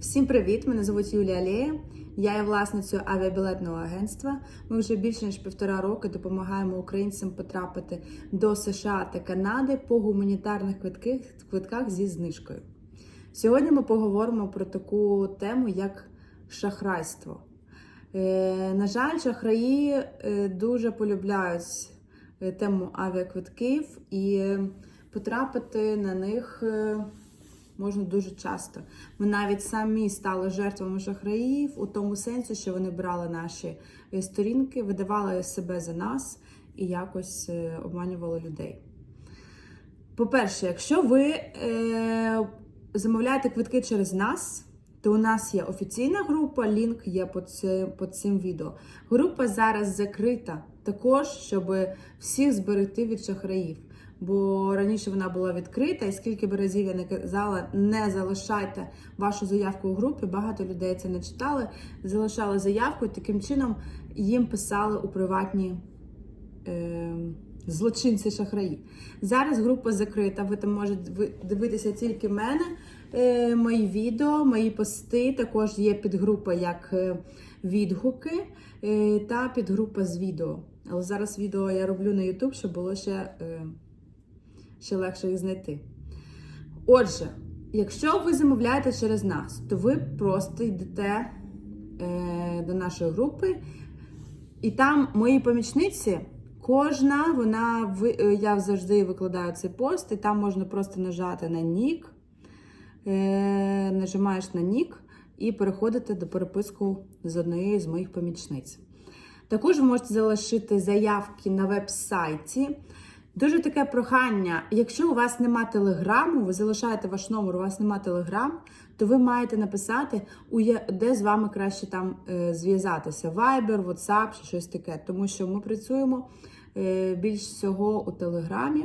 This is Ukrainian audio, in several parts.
Всім привіт! Мене звуть Юлія Алєя. Я є власницею авіабілетного агентства. Ми вже більше ніж півтора роки допомагаємо українцям потрапити до США та Канади по гуманітарних квитках, зі знижкою. Сьогодні ми поговоримо про таку тему, як шахрайство. Е, на жаль, шахраї е, дуже полюбляють е, тему авіаквитків і потрапити на них можна дуже часто. Ми навіть самі стали жертвами шахраїв у тому сенсі, що вони брали наші е, сторінки, видавали себе за нас і якось е, обманювали людей. По-перше, якщо ви е, замовляєте квитки через нас, то у нас є офіційна група, лінк є під, цим- під цим відео. Група зараз закрита також, щоб всіх зберегти від шахраїв. Бо раніше вона була відкрита, і скільки б разів я не казала, не залишайте вашу заявку у групі. Багато людей це не читали, залишали заявку, і таким чином їм писали у приватні е, злочинці шахраї. Зараз група закрита. Ви там можете ви- дивитися тільки мене, е, мої відео, мої пости. Також є підгрупа як е, відгуки е, та підгрупа з відео. Але зараз відео я роблю на YouTube, щоб було ще, ще легше їх знайти. Отже, якщо ви замовляєте через нас, то ви просто йдете е, до нашої групи, і там мої помічниці, кожна, вона е, я завжди викладаю цей пост, і там можна просто нажати на нік, е, нажимаєш на нік і переходити до переписку з однією з моїх помічниць. Також ви можете залишити заявки на веб-сайті. Дуже таке прохання. Якщо у вас нема телеграму, ви залишаєте ваш номер, у вас нема телеграм, то ви маєте написати, де з вами краще там е, зв'язатися: Viber, WhatsApp чи щось таке. Тому що ми працюємо е, більш всього у Телеграмі.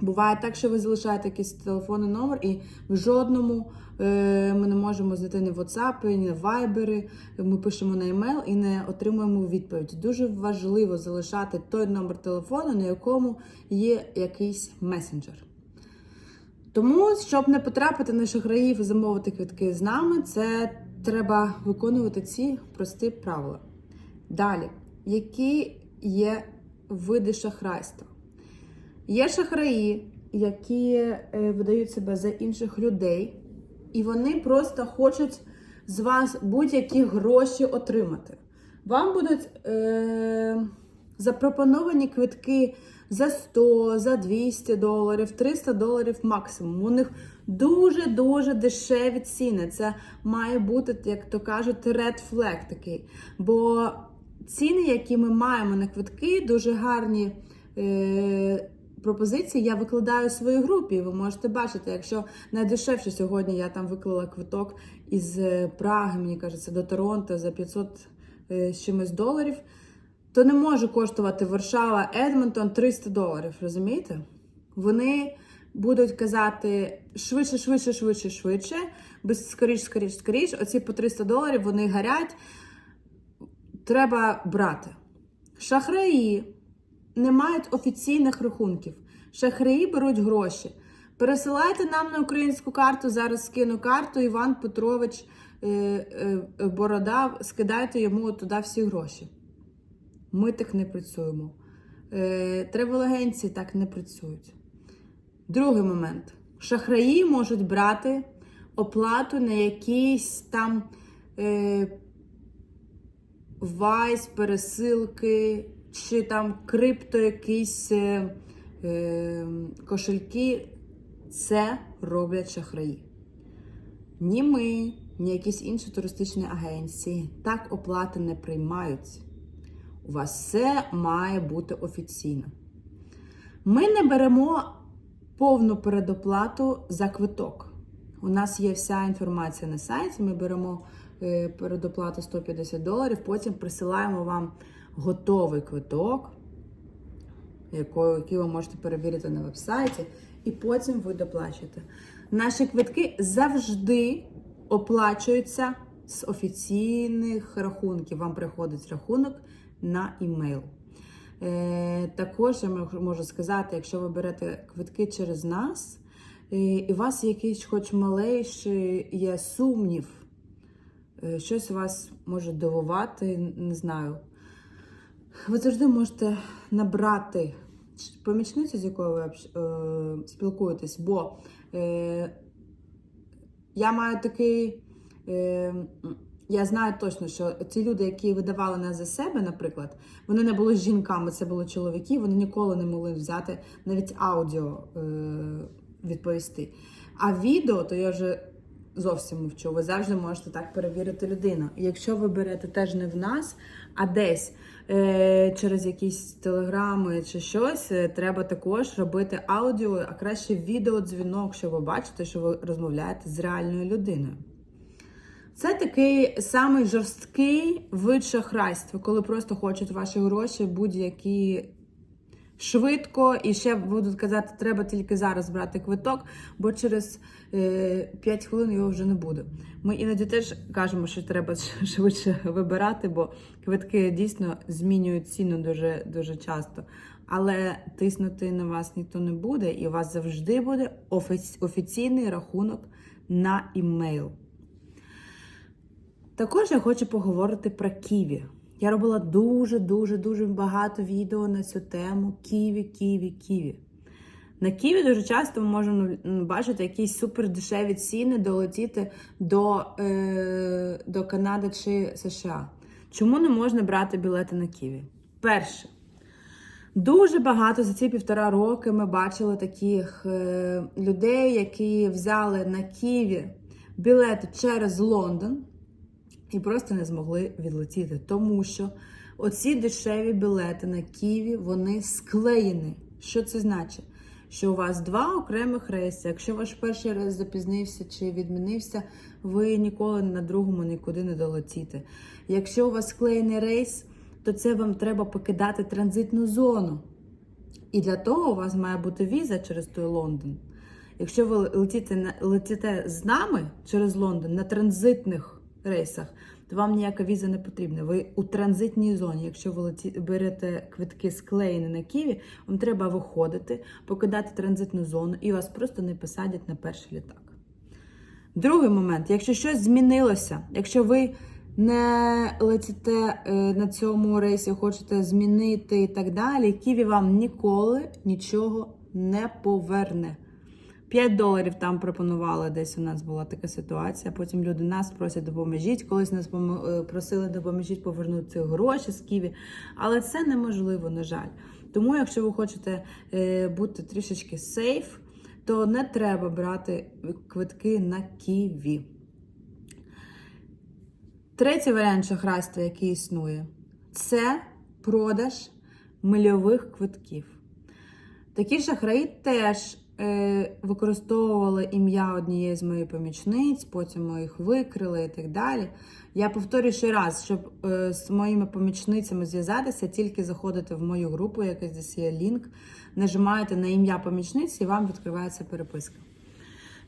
Буває так, що ви залишаєте якийсь телефонний номер, і в жодному е, ми не можемо знайти ні в WhatsApp, ні в Viber. Ми пишемо на емейл і не отримуємо відповідь. Дуже важливо залишати той номер телефону, на якому є якийсь месенджер. Тому, щоб не потрапити на шахраїв і замовити квитки з нами, це треба виконувати ці прості правила. Далі, які є види шахрайства? Є шахраї, які е, видають себе за інших людей, і вони просто хочуть з вас будь-які гроші отримати. Вам будуть е, запропоновані квитки за 100, за 200 доларів, 300 доларів максимум. У них дуже-дуже дешеві ціни. Це має бути, як то кажуть, red flag такий. Бо ціни, які ми маємо на квитки, дуже гарні. Е, Пропозиції я викладаю у своїй групі. Ви можете бачити, якщо найдешевше сьогодні я там виклала квиток із е, Праги, мені кажеться, до Торонто за 500 е, з чимось доларів, то не може коштувати Варшава, Едмонтон 300 доларів. Розумієте? Вони будуть казати швидше, швидше, швидше, швидше, без скоріш, скоріш, скоріш. Оці по 300 доларів вони гарять. Треба брати. Шахраї не мають офіційних рахунків. Шахраї беруть гроші. Пересилайте нам на українську карту. Зараз скину карту. Іван Петрович е, е, Борода. Скидайте йому туди всі гроші. Ми так не працюємо. Е, Тревел-агенції так не працюють. Другий момент. Шахраї можуть брати оплату на якісь там е, вайс, пересилки, чи там крипто якісь е, е, кошельки. Це роблять шахраї. Ні ми, ні якісь інші туристичні агенції так оплати не приймають. У вас все має бути офіційно. Ми не беремо повну передоплату за квиток. У нас є вся інформація на сайті. Ми беремо е, передоплату 150 доларів, потім присилаємо вам готовий квиток, який ви можете перевірити на вебсайті, і потім ви доплачуєте. Наші квитки завжди оплачуються з офіційних рахунків. Вам приходить рахунок на імейл. Е, також я можу сказати, якщо ви берете квитки через нас, і, і у вас якийсь хоч малейший є сумнів, е, щось вас може дивувати, не знаю. Ви завжди можете набрати помічницю, з якою ви е, спілкуєтесь, бо е, я маю такий. Е, я знаю точно, що ці люди, які видавали нас за себе, наприклад, вони не були жінками, це були чоловіки, вони ніколи не могли взяти навіть аудіо е, відповісти. А відео, то я вже зовсім мовчу. Ви завжди можете так перевірити людину. Якщо ви берете теж не в нас, а десь е, через якісь телеграми чи щось, е, треба також робити аудіо, а краще відеодзвінок, що ви бачите, що ви розмовляєте з реальною людиною. Це такий самий жорсткий вид шахрайства, коли просто хочуть ваші гроші будь-які швидко, і ще будуть казати, треба тільки зараз брати квиток, бо через е, 5 хвилин його вже не буде. Ми іноді теж кажемо, що треба швидше вибирати, бо квитки дійсно змінюють ціну дуже, дуже часто. Але тиснути на вас ніхто не буде, і у вас завжди буде офіці- офіційний рахунок на імейл. Також я хочу поговорити про Ківі. Я робила дуже, дуже, дуже багато відео на цю тему Ківі, Ківі, Ківі. На Ківі дуже часто ми можемо бачити якісь супердешеві ціни долетіти до, е, до Канади чи США. Чому не можна брати білети на Ківі? Перше, Дуже багато за ці півтора роки ми бачили таких е, людей, які взяли на Києві білети через Лондон і просто не змогли відлетіти. Тому що оці дешеві білети на Києві, вони склеєні. Що це значить? Що у вас два окремих рейси. Якщо ваш перший рейс запізнився чи відмінився, ви ніколи на другому нікуди не долетіте. Якщо у вас склеєний рейс, то це вам треба покидати транзитну зону. І для того у вас має бути віза через той Лондон. Якщо ви летіте, летите з нами через Лондон на транзитних рейсах, то вам ніяка віза не потрібна. Ви у транзитній зоні. Якщо ви берете квитки склеєні на Києві, вам треба виходити, покидати транзитну зону, і вас просто не посадять на перший літак. Другий момент, якщо щось змінилося, якщо ви не летите е, на цьому рейсі, хочете змінити і так далі, Ківі вам ніколи нічого не поверне. 5 доларів там пропонували, десь у нас була така ситуація. Потім люди нас просять допоможіть. Колись нас е, просили допоможіть повернути гроші з Ківі. Але це неможливо, на жаль. Тому, якщо ви хочете е, бути трішечки сейф, то не треба брати квитки на Ківі. Третій варіант шахрайства, який існує, це продаж мильових квитків. Такі шахраї теж е, використовували ім'я однієї з моїх помічниць, потім ми їх викрили і так далі. Я повторюю ще раз, щоб е, з моїми помічницями зв'язатися, тільки заходите в мою групу, якась десь є лінк, нажимаєте на ім'я помічниці і вам відкривається переписка.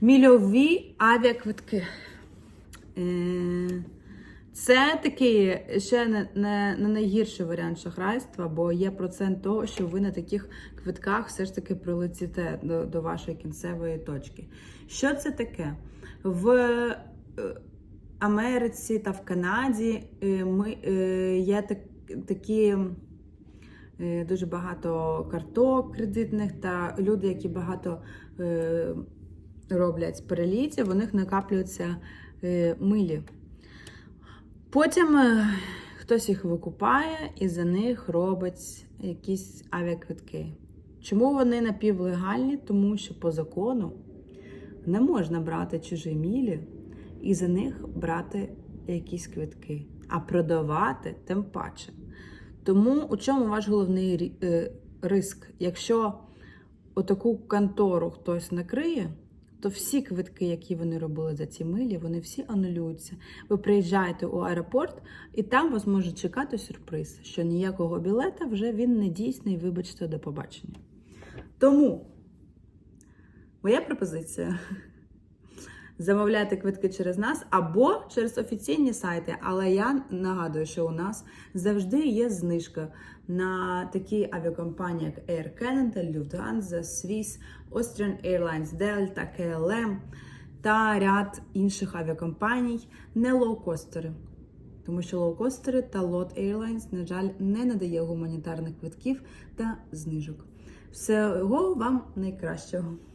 Мільові авіаквитки. Е, Це такий ще не, не, не найгірший варіант шахрайства, бо є процент того, що ви на таких квитках все ж таки прилетіте до, до вашої кінцевої точки. Що це таке? В е, Америці та в Канаді е, ми, е, є так, такі. Дуже багато карток кредитних та люди, які багато роблять перелітів, у них накаплюються милі. Потім е, хтось їх викупає і за них робить якісь авіаквитки. Чому вони напівлегальні? Тому що по закону не можна брати чужі мілі і за них брати якісь квитки, а продавати тим паче. Тому у чому ваш головний е, риск? Якщо отаку контору хтось накриє, то всі квитки, які вони робили за ці милі, вони всі анулюються. Ви приїжджаєте у аеропорт, і там вас може чекати сюрприз, що ніякого білета вже він не дійсний, вибачте, до побачення. Тому моя пропозиція замовляйте квитки через нас або через офіційні сайти. Але я нагадую, що у нас завжди є знижка на такі авіакомпанії, як Air Canada, Lufthansa, Swiss, Austrian Airlines, Delta, KLM та ряд інших авіакомпаній, не лоукостери. Тому що лоукостери та Lot Airlines, на жаль, не надає гуманітарних квитків та знижок. Всього вам найкращого!